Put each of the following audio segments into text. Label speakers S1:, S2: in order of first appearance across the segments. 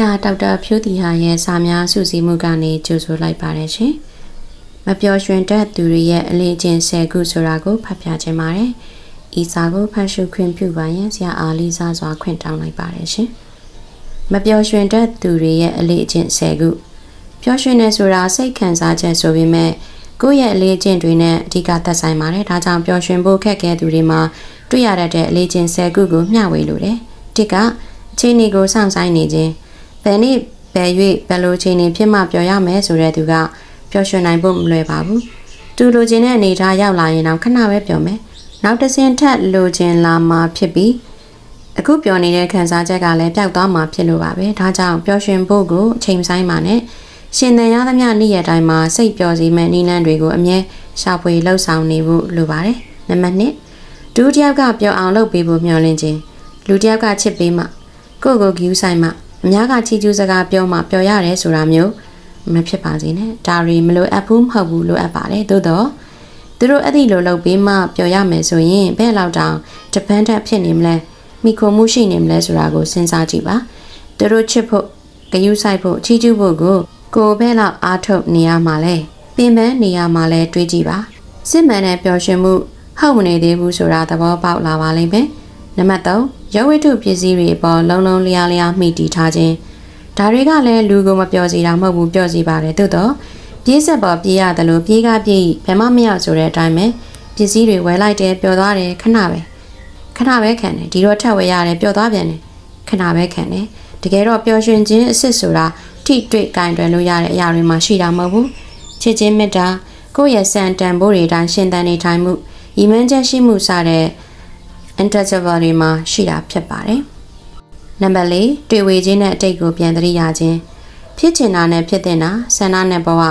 S1: ရာဒေါက်တာဖြိုးတီဟာရဲ့စာများစုစည်းမှုကနေကြိုဆိုလိုက်ပါတယ်ရှင်။မပျော်ရွှင်တတ်သူတွေရဲ့အလေးအကျင့်၁၀ခုဆိုတာကိုဖတ်ပြခြင်းပါတယ်။ဤစာကိုဖတ်ရှုခွင့်ပြုပါရင်ဆရာအားလေးစားစွာခွင့်တောင်းလိုက်ပါတယ်ရှင်။မပျော်ရွှင်တတ်သူတွေရဲ့အလေးအကျင့်၁၀ခုပျော်ရွှင်နေဆိုတာစိတ်ခံစားချက်ဆိုပေမဲ့ကိုယ့်ရဲ့အလေးအကျင့်တွေနဲ့အဓိကသက်ဆိုင်ပါတယ်။ဒါကြောင့်ပျော်ရွှင်ဖို့ခက်ခဲသူတွေမှာတွေ့ရတတ်တဲ့အလေးအကျင့်၁၀ခုကိုမျှဝေလိုတယ်။တစ်ကအချိန်ဒီကိုစောင့်ဆိုင်နေခြင်း ဘယ်နည်းဘယ်၍ဘယ်လိုအချိန်နေဖြစ်မှပျော်ရမယ်ဆိုတဲ့သူကပျော်ရွှင်နိုင်ဖို့မလွယ်ပါဘူး။သူလိုချင်တဲ့အနေအထားရောက်လာရင်တော့ခဏပဲပျော်မယ်။နောက်တစ်ဆင့်ထက်လိုချင်လာမှဖြစ်ပြီးအခုပျော်နေတဲ့ခံစားချက်ကလည်းပျောက်သွားမှဖြစ်လို့ပါပဲ။ဒါကြောင့်ပျော်ရွှင်ဖို့ကိုအချိန်ဆိုင်ပါနဲ့ရှင်သန်ရသမျှနေ့ရက်တိုင်းမှာစိတ်ပျော်စီမဲ့နိလန်းတွေကိုအမြဲရှာဖွေလှုပ်ဆောင်နေဖို့လိုပါတယ်။နံပါတ်1ဒုတိယကပျော်အောင်လုပ်ပေးဖို့မျှော်လင့်ခြင်းလူတစ်ယောက်ကချစ်ပေးမှကိုယ့်ကိုဂယူးဆိုင်မှ အများကချီးကျူးစကားပြောမှပျော်ရတယ်ဆိုတာမျိုးမဖြစ်ပါစေနဲ့ဒါရီမလိုအပ်ဘူးမဟုတ်ဘူးလိုအပ်ပါတယ်သို့တော့သူတို့အဲ့ဒီလိုလုပ်ပြီးမှပျော်ရမယ်ဆိုရင်ဘယ်လောက်တောင်တပန်းတက်ဖြစ်နေမလဲမိခိုမှုရှိနေမလဲဆိုတာကိုစဉ်းစားကြည့်ပါသူတို့ချစ်ဖို့ဂယူးဆိုင်ဖို့ချီးကျူးဖို့ကိုကိုယ်ဘဲလောက်အားထုတ်နေရမှာလဲပင်ပန်းနေရမှာလဲတွေးကြည့်ပါစစ်မှန်တဲ့ပျော်ရွှင်မှုဟုတ်မနေသေးဘူးဆိုတာသဘောပေါက်လာပါလိမ့်မယ် နံပါတ်3ရုပ်ဝတ္ထုပစ္စည်းတွေအပေါ်လုံးလုံးလျားလျားမိတီထားခြင်းဒါတွေကလည်းလူကိုမပြောစီတာမဟုတ်ဘူးပြောစီပါတယ်သို့တော့ပြေးဆက်ပေါ်ပြေးရတယ်လို့ပြေးကားပြေးဘယ်မှမရောက်ဆိုတဲ့အတိုင်းပဲပစ္စည်းတွေဝယ်လိုက်တယ်ပျော်သွားတယ်ခဏပဲခဏပဲခံတယ်ဒီတော့ထပ်ဝယ်ရတယ်ပျော်သွားပြန်တယ်ခဏပဲခံတယ်တကယ်တော့ပျော်ရွှင်ခြင်းအစ်စ်ဆိုတာထိတွေ့ကင်တွယ်လို့ရတဲ့အရာတွေမှာရှိတာမဟုတ်ဘူးချစ်ချင်းမေတ္တာကိုယ့်ရဲ့စံတန်ဖိုးတွေတိုင်းရှင်းတန်နေထိုင်မှုဤမှန်းချက်ရှိမှုစတဲ့ untouchable တွေမှာရှိတာဖြစ်ပါတယ်။နံပါတ်၄တွေ့ဝေခြင်းနဲ့အတိတ်ကိုပြန်သတိရခြင်းဖြစ်ချင်တာနဲ့ဖြစ်တဲ့တာဆန္ဒနဲ့ဘဝ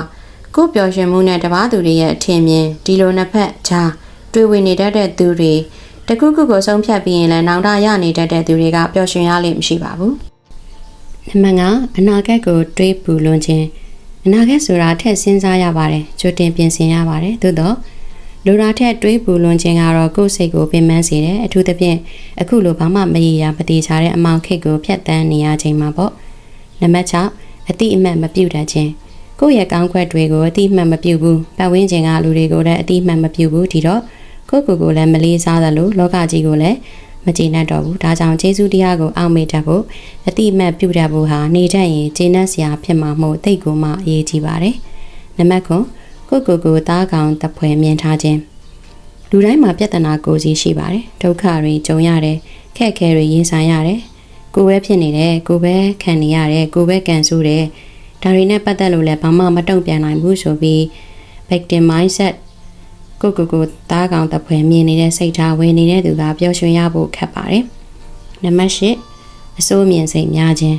S1: ကိုယ်ပျော်ရွှင်မှုနဲ့တပားသူတွေရဲ့အထင်မြင်ဒီလိုနှစ်ဖက်ခြားတွေ့ဝေနေတတ်တဲ့သူတွေတခုခုကိုဆုံးဖြတ်ပြီးရင်လည်းနောင်တရနေတတ်တဲ့သူတွေကပျော်ရွှင်ရလိမ့်မရှိပါဘူး။နံပါတ်၅အနာဂတ်ကိုတွေးပူလွန်ခြင်းအနာဂတ်ဆိုတာထက်စဉ်းစားရပါတယ်ကြိုတင်ပြင်ဆင်ရပါတယ်သို့တော့ လူရာထက်တွေးပူလွန်ခြင်းကတော့ကိုယ်စိတ်ကိုပင်ပန်းစေတယ်အထူးသဖြင့်အခုလိုဘာမှမရရာမတိချတဲ့အမောင်ခစ်ကိုဖျက်ဆီးနေရခြင်းမှာပေါ့နံပါတ်6အတိအမှတ်မပြုတ်တတ်ခြင်းကိုယ့်ရဲ့ကောင်းခွက်တွေကိုအတိအမှတ်မပြုတ်ဘူးပတ်ဝန်းကျင်ကလူတွေကိုလည်းအတိအမှတ်မပြုတ်ဘူးဒီတော့ကိုယ့်ကိုယ်ကိုလည်းမလေးစားသလိုလောကကြီးကိုလည်းမကျေနပ်တော့ဘူးဒါကြောင့်ကျေးဇူးတရားကိုအောက်မေ့တတ်ဖို့အတိအမှတ်ပြုတ်တတ်ဖို့ဟာနေတတ်ရင်ကျေနပ်စရာဖြစ်မှာမို့တိတ်ကိုမှအရေးကြီးပါတယ်နံပါတ်9 ကိုကိုကိုသားကောင်တပွဲမြင်ထားခြင်းလူတိုင်းမှာပြဿနာကိုစီရှိပါတယ်ဒုက္ခတွေကြုံရတယ်ခက်ခဲတွေရင်ဆိုင်ရတယ်ကိုပဲဖြစ်နေတယ်ကိုပဲခံနေရတယ်ကိုပဲကန်ဆူတယ်ဒါတွေနဲ့ပတ်သက်လို့လည်းဘာမှမတုံ့ပြန်နိုင်ဘူးဆိုပြီး victim mindset ကိုကိုကိုသားကောင်တပွဲမြင်နေတဲ့စိတ်ထားဝင်နေတဲ့သူကပျော်ရွှင်ရဖို့ခက်ပါတယ်နံပါတ်၈အစိုးမြင်စိတ်များခြင်း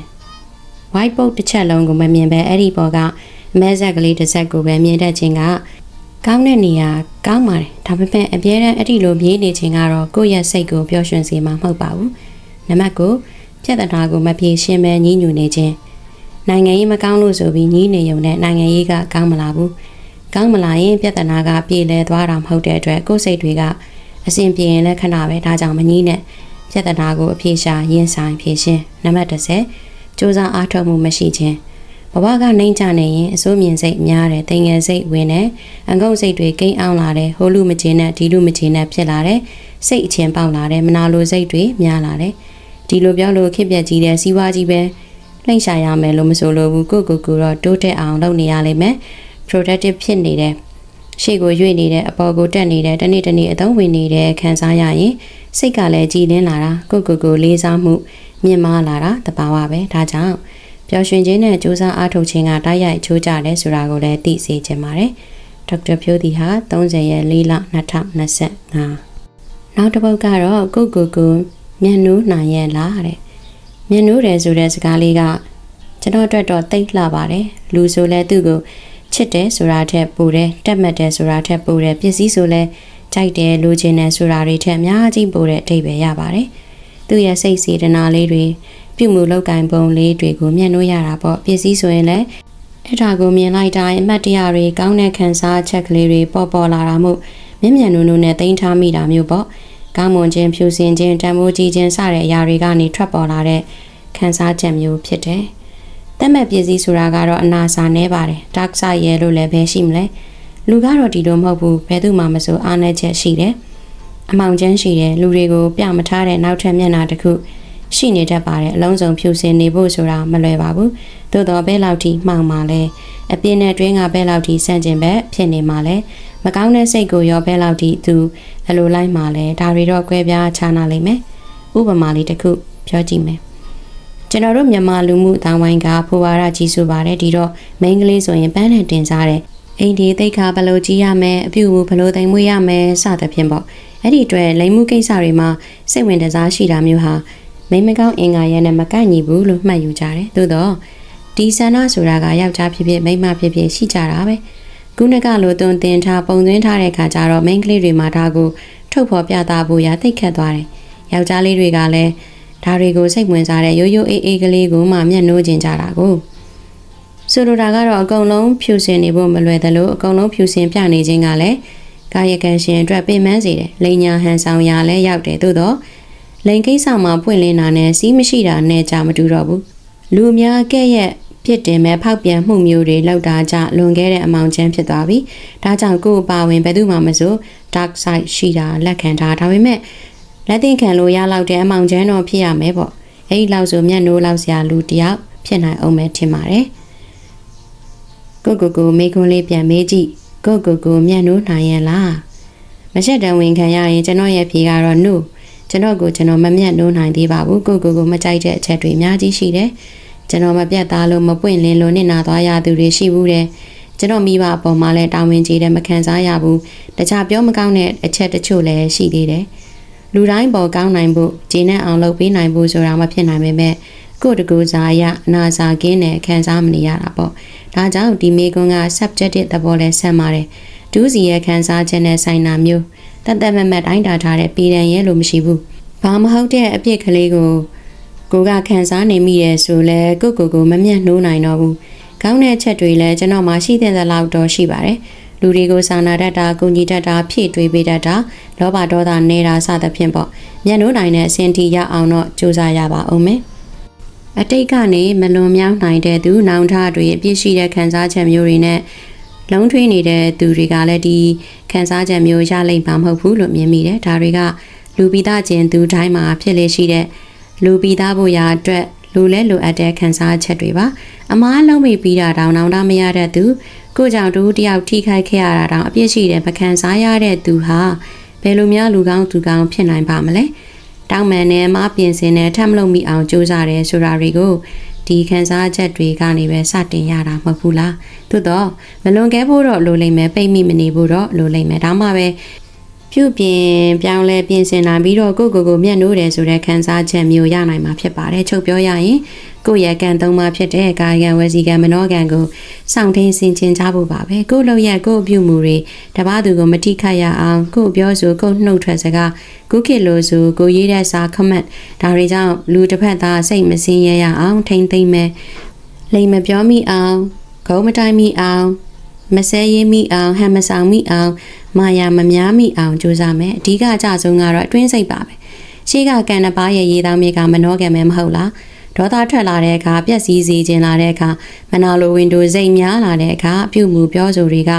S1: white board တစ်ချက်လုံးကိုမမြင်ပဲအဲ့ဒီပေါ်က မဲဆက်ကလေးတစ်ဆက်ကိုပဲမြင်တတ်ခြင်းကကောင်းတဲ့နေရာကောင်းပါတယ်ဒါပေမဲ့အပြည့်တမ်းအဲ့ဒီလိုပြေးနေခြင်းကတော့ကိုယ့်ရဲ့စိတ်ကိုပျော်ရွှင်စေမှာမဟုတ်ပါဘူးနံပါတ်9ပြဿနာကိုမပြေရှင်းပဲညှိညူနေခြင်းနိုင်ငံရေးမကောင်းလို့ဆိုပြီးညှိနေုံနဲ့နိုင်ငံရေးကကောင်းမလာဘူးကောင်းမလာရင်ပြဿနာကပြေလည်သွားတာမဟုတ်တဲ့အတွက်ကိုယ်စိတ်တွေကအဆင်ပြေရင်လည်းခဏပဲဒါကြောင့်မငြီးနဲ့ပြဿနာကိုအပြေရှာရင်ဆိုင်ဖြေရှင်းနံပါတ်10စ조사အားထုတ်မှုမရှိခြင်း ဘဝကနှိမ့်ချနေရင်အစိုးမြင်စိတ်များတယ်တင်ငယ်စိတ်ဝင်တယ်အငုံစိတ်တွေကိန်းအောင်လာတယ်ဟိုလူမချင်နဲ့ဒီလူမချင်နဲ့ဖြစ်လာတယ်စိတ်အချင်းပေါက်လာတယ်မနာလိုစိတ်တွေများလာတယ်ဒီလိုပြောလို့ခစ်ပြက်ကြီးတဲ့စီးပွားကြီးပဲလှိမ့်ရှာရမယ်လို့မဆိုလိုဘူးကိုကိုကိုတော့တိုးတက်အောင်လုပ်နေရလိမ့်မယ် productive ဖြစ်နေတယ်ရှေ့ကိုရွေ့နေတဲ့အပေါ်ကိုတက်နေတဲ့တနေ့တနေ့အသုံးဝင်နေတဲ့ခံစားရရင်စိတ်ကလည်းကြည်လင်းလာတာကိုကိုကိုလေးစားမှုမြင့်မားလာတာတဘာဝပဲဒါကြောင့် ပျော်ရွှင်ခြင်းနဲ့ကြိုးစားအားထုတ်ခြင်းကတိုက်ရိုက်ချိုးကြတယ်ဆိုတာကိုလည်းသိစေချင်ပါတယ်။ဒေါက်တာဖြိုးတီဟာ30ရက်4လ2025နောက်တစ်ပုတ်ကတော့ကိုကိုကိုမျက်နှိုးနိုင်ရဲ့လားတဲ့။မျက်နှိုးတယ်ဆိုတဲ့စကားလေးကကျွန်တော်အတွက်တော့တိတ်လှပါတယ်။လူဆိုလဲသူ့ကိုချစ်တယ်ဆိုတာထက်ပိုတယ်တက်မှတ်တယ်ဆိုတာထက်ပိုတယ်ပစ္စည်းဆိုလဲကြိုက်တယ်လိုချင်တယ်ဆိုတာတွေထက်အများကြီးပိုတဲ့အထိပ္ပယ်ရပါတယ်။သူ့ရဲ့စိတ်စေတနာလေးတွေ ပြုမှုလောက်ကင်ပုံလေးတွေကိုမျက်နှိုးရတာပေါ့ပစ္စည်းဆိုရင်လည်းအဲ့ဒါကိုမြင်လိုက်တိုင်းအမှတ်တရတွေကောင်းတဲ့ခံစားချက်ကလေးတွေပေါ်ပေါ်လာတာမို့မျက်မျက်နှုံနှုံနဲ့တင်ထားမိတာမျိုးပေါ့ကောင်းမွန်ခြင်းဖြူစင်ခြင်းတန်ဖိုးကြီးခြင်းစတဲ့အရာတွေကနေထွက်ပေါ်လာတဲ့ခံစားချက်မျိုးဖြစ်တယ်တက်မဲ့ပစ္စည်းဆိုတာကတော့အနာစာနဲပါတယ် dark side ရဲ့လို့လည်းပဲရှိမလဲလူကတော့ဒီလိုမဟုတ်ဘူးဘယ်သူမှမဆိုအားနည်းချက်ရှိတယ်အမောင်ချမ်းရှိတယ်လူတွေကိုပြမထားတဲ့နောက်ထပ်မျက်နှာတစ်ခု ရှိနေတတ်ပါတယ်အလုံးစုံဖြူစင်နေဖို့ဆိုတာမလွယ်ပါဘူးသို့တော့ဘဲလောက်ထိမှောင်ပါလဲအပြင်းနဲ့တွင်းကဘဲလောက်ထိဆန့်ကျင်ဘက်ဖြစ်နေမှာလဲမကောင်းတဲ့စိတ်ကိုရောဘဲလောက်ထိသူအလိုလိုက်မှာလဲဒါတွေတော့꿰ပြားခြားနာလိမ့်မယ်ဥပမာလေးတစ်ခုပြောကြည့်မယ်ကျွန်တော်တို့မြန်မာလူမှုအတိုင်းဝိုင်းကဖိုဝါရကြီးစုပါတယ်ဒီတော့မိန်းကလေးဆိုရင်ပန်းနဲ့တင်စားတယ်အိမ်ဒီသိခါဘလို့ကြီးရမယ်အပြုတ်ဘူးဘလို့တိမ်မွေးရမယ်စသဖြင့်ပေါ့အဲ့ဒီအတွက်လိမ်မှုကိစ္စတွေမှာစိတ်ဝင်တစားရှိတာမျိုးဟာ မိန်းမကောင်းအင်္ဂါရဲနဲ့မကန့်ညီဘူးလို့မှတ်ယူကြတယ်သို့တော့ဒီဆန္ဒဆိုတာကယောက်ျားဖြစ်ဖြစ်မိန်းမဖြစ်ဖြစ်ရှိကြတာပဲခုနကလိုသွန်သင်ထားပုံသွင်းထားတဲ့ခါကျတော့မိန်းကလေးတွေမှာဒါကိုထုတ်ဖော်ပြသဖို့ရသိခက်သွားတယ်ယောက်ျားလေးတွေကလည်းဒါတွေကိုစိတ်ဝင်စားတဲ့ရိုးရိုးအေးအေးကလေးကိုမှမျက်နှိုးကျင်ကြတာကိုဆိုလိုတာကတော့အကုန်လုံးဖြူစင်နေဖို့မလွယ်သလိုအကုန်လုံးဖြူစင်ပြနေခြင်းကလည်းကာယကံရှင်အတွက်ပင်ပန်းစေတယ်လိန်ညာဟန်ဆောင်ရလည်းရောက်တယ်သို့တော့ လိန်ကိစ္စမှာပွင့်လင်းတာနဲ့စီးမရှိတာနဲ့ကြာမတူတော့ဘူးလူအများကဲ့ရဲ့ဖြစ်တင်မဲ့ဖောက်ပြန်မှုမျိုးတွေလောက်တာကြလွန်ခဲ့တဲ့အမောင်ချမ်းဖြစ်သွားပြီဒါကြောင့်ကိုယ်အပါဝင်ဘယ်သူမှမဆို dark side ရှိတာလက်ခံထားဒါပေမဲ့လက်သိခံလို့ရလောက်တဲ့အမောင်ချမ်းတော့ဖြစ်ရမယ်ပေါ့အဲ့ဒီလောက်ဆိုမျက်နှိုးလောက်စရာလူတယောက်ဖြစ်နိုင်အောင်ပဲထင်ပါတယ်ကိုကိုကိုမိခွန်းလေးပြန်မေးကြည့်ကိုကိုကိုမျက်နှိုးနိုင်ရဲ့လားမချက်တန်ဝင်ခံရရင်ကျွန်တော်ရဲ့ဖြေကတော့ no ကျွန်တော်ကိုကျွန်တော်မမျက်နှိုးနိုင်သေးပါဘူးကိုကိုကိုမကြိုက်တဲ့အချက်တွေအများကြီးရှိတယ်ကျွန်တော်မပြတ်သားလို့မပွင့်လင်းလို့နစ်နာသွားရသူတွေရှိဘူးတယ်ကျွန်တော်မိဘအပေါ်မှာလည်းတာဝန်ကြီးတယ်မခံစားရဘူးတခြားပြောမကောင်းတဲ့အချက်တချို့လည်းရှိသေးတယ်လူတိုင်းပေါ်ကောင်းနိုင်ဖို့ဂျင်းနဲ့အောင်လုပ်ပေးနိုင်ဖို့ဆိုတာမဖြစ်နိုင်ပေမဲ့ကိုယ့်တကူစားရအနာစာကင်းနဲ့ခံစားမနေရတာပေါ့ဒါကြောင့်ဒီမေကွန်းက subjective သဘောလဲဆက်ပါတယ်ဒူးစီရဲ့ခံစားချက်နဲ့ဆိုင်တာမျိုး တတ်တတ်မတ်မတ်တိုင်းတာထားတဲ့ပြည်တန်ရဲလို့မရှိဘူးဘာမဟုတ်တဲ့အပြစ်ကလေးကိုကိုကခံစားနေမိရဲဆိုလဲကိုကိုကိုမမျက်နှိုးနိုင်တော့ဘူးကောင်းတဲ့အချက်တွေလည်းကျွန်တော်မှရှိတဲ့လောက်တော့ရှိပါတယ်လူတွေကိုစာနာတတ်တာကုညီတတ်တာဖြည့်တွေးပေးတတ်တာလောဘဒေါသနေတာစသဖြင့်ပေါ့မျက်နှိုးနိုင်တဲ့အဆင့်ထိရအောင်တော့ကြိုးစားရပါအောင်မယ်အတိတ်ကနေမလွန်မြောက်နိုင်တဲ့သူနောင်ထတွေအပြစ်ရှိတဲ့ခံစားချက်မျိုးတွေနဲ့ လုံးထွေးနေတဲ့သူတွေကလည်းဒီခံစားချက်မျိုးရလိမ့်မှာမဟုတ်ဘူးလို့မြင်မိတယ်ဒါတွေကလူပိသားချင်းသူတိုင်းမှာဖြစ်လေရှိတဲ့လူပိသားဖို့ရာအတွက်လူလဲလိုအပ်တဲ့ခံစားချက်တွေပါအမားလုံးမိပြီးတာတောင်တောင်တမရတဲ့သူကိုကြောင့်တူတယောက်ထိခိုက်ခဲ့ရတာတောင်အပြစ်ရှိတယ်မခံစားရတဲ့သူဟာဘယ်လိုများလူကောင်းသူကောင်းဖြစ်နိုင်ပါမလဲတောင်းမှန်နဲ့အမားပြင်ဆင်နဲ့ထပ်မလုပ်မိအောင်ကြိုးစားတယ်ဆိုတာတွေကို ဒီခံစားချက်တွေကနေပဲစတင်ရတာမဟုတ်ဘူးလားသို့တော့မလွန်ကဲဖို့တော့လိုလိမ့်မယ်ပိတ်မိမနေဖို့တော့လိုလိမ့်မယ်ဒါမှပဲ ပြုပြင်ပြောင်းလဲပြင်ဆင်လာပြီးတော့ကိုကိုကိုမျက်နှိုးတယ်ဆိုတဲ့ခံစားချက်မျိုးရနိုင်မှာဖြစ်ပါတယ်ချုပ်ပြောရရင်ကိုယ့်ရဲ့ကံသုံးပါဖြစ်တဲ့ကာယကံဝစီကံမနောကံကိုစောင့်ထင်းဆင်ခြင်ကြဖို့ပါပဲကိုယ့်လောက်ရကိုယ့်အပြုမှုတွေတပားသူကိုမတိခတ်ရအောင်ကိုယ့်ပြောဆိုကိုယ့်နှုတ်ထွက်စကားကိုခေလိုဆိုကိုရေးတဲ့စာ comment ဒါတွေကြောင့်လူတစ်ဖက်သားစိတ်မစင်းရရအောင်ထိမ့်သိမ့်မယ်လိမ်မပြောမိအောင်ဂုံးမတိုင်းမိအောင် မဆဲရေးမိအောင်ဟန်မဆောင်မိအောင်မာယာမများမိအောင်ကြိုးစားမယ်အဓိကအကြဆုံးကတော့အတွင်းစိတ်ပါပဲရှေ့ကကန်နပါးရဲ့ရေးသားမြေကမနှောကံမဲမဟုတ်လားဒေါသထွက်လာတဲ့အခါပြက်စီးစေခြင်းလာတဲ့အခါမနာလိုဝင်တိုစိတ်များလာတဲ့အခါအပြုမှုပြောဆိုတွေက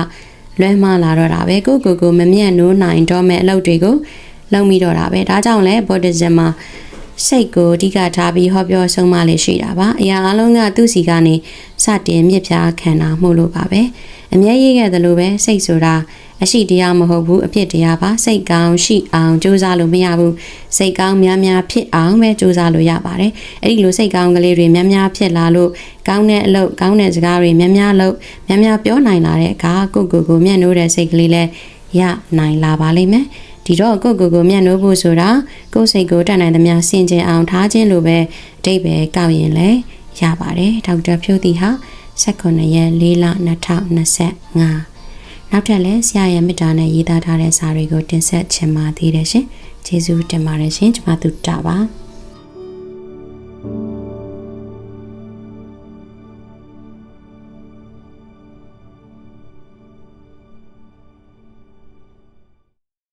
S1: လွဲမှားလာတော့တာပဲကိုကိုကိုမမျက်နိုးနိုင်တော့မဲ့အလုပ်တွေကိုလုပ်မိတော့တာပဲဒါကြောင့်လဲ Buddhism မှာ စိတ်ကိုအဓိကထားပြီးဟောပြောဆုံးမလေးရှိတာပါအရာအလုံးကသူ့စီကနေစတင်မြစ်ပြားခံတာမှုလို့ပါပဲအမျက်ရည်ခဲ့တယ်လို့ပဲစိတ်ဆိုတာအရှိတရားမဟုတ်ဘူးအဖြစ်တရားပါစိတ်ကောင်းရှိအောင်ကြိုးစားလို့မရဘူးစိတ်ကောင်းများများဖြစ်အောင်ပဲကြိုးစားလို့ရပါတယ်အဲ့ဒီလိုစိတ်ကောင်းကလေးတွေများများဖြစ်လာလို့ကောင်းတဲ့အလုပ်ကောင်းတဲ့စကားတွေများများလုပ်များများပြောနိုင်လာတဲ့အခါကိုကိုကိုမျက်နှိုးတဲ့စိတ်ကလေးလည်းရနိုင်လာပါလိမ့်မယ် ဒီတော့ကိုကိုကိုမျက်နှိုးဖို့ဆိုတာကိုယ်စိတ်ကိုတတ်နိုင်သမျှစင်ကြင်အောင်ထားခြင်းလိုပဲအတိတ်ပဲကောက်ရင်လည်းရပါတယ်ဒေါက်တာဖြိုးတီဟာ18ရက်4လ2025နောက်ထပ်လည်းဆရာရဲ့မေတ္တာနဲ့ရေးသားထားတဲ့စာတွေကိုတင်ဆက်ချင်ပါသေးတယ်ရှင်ကျေးဇူးတင်ပါတယ်ရှင်ကျွန်မတို့တာပါ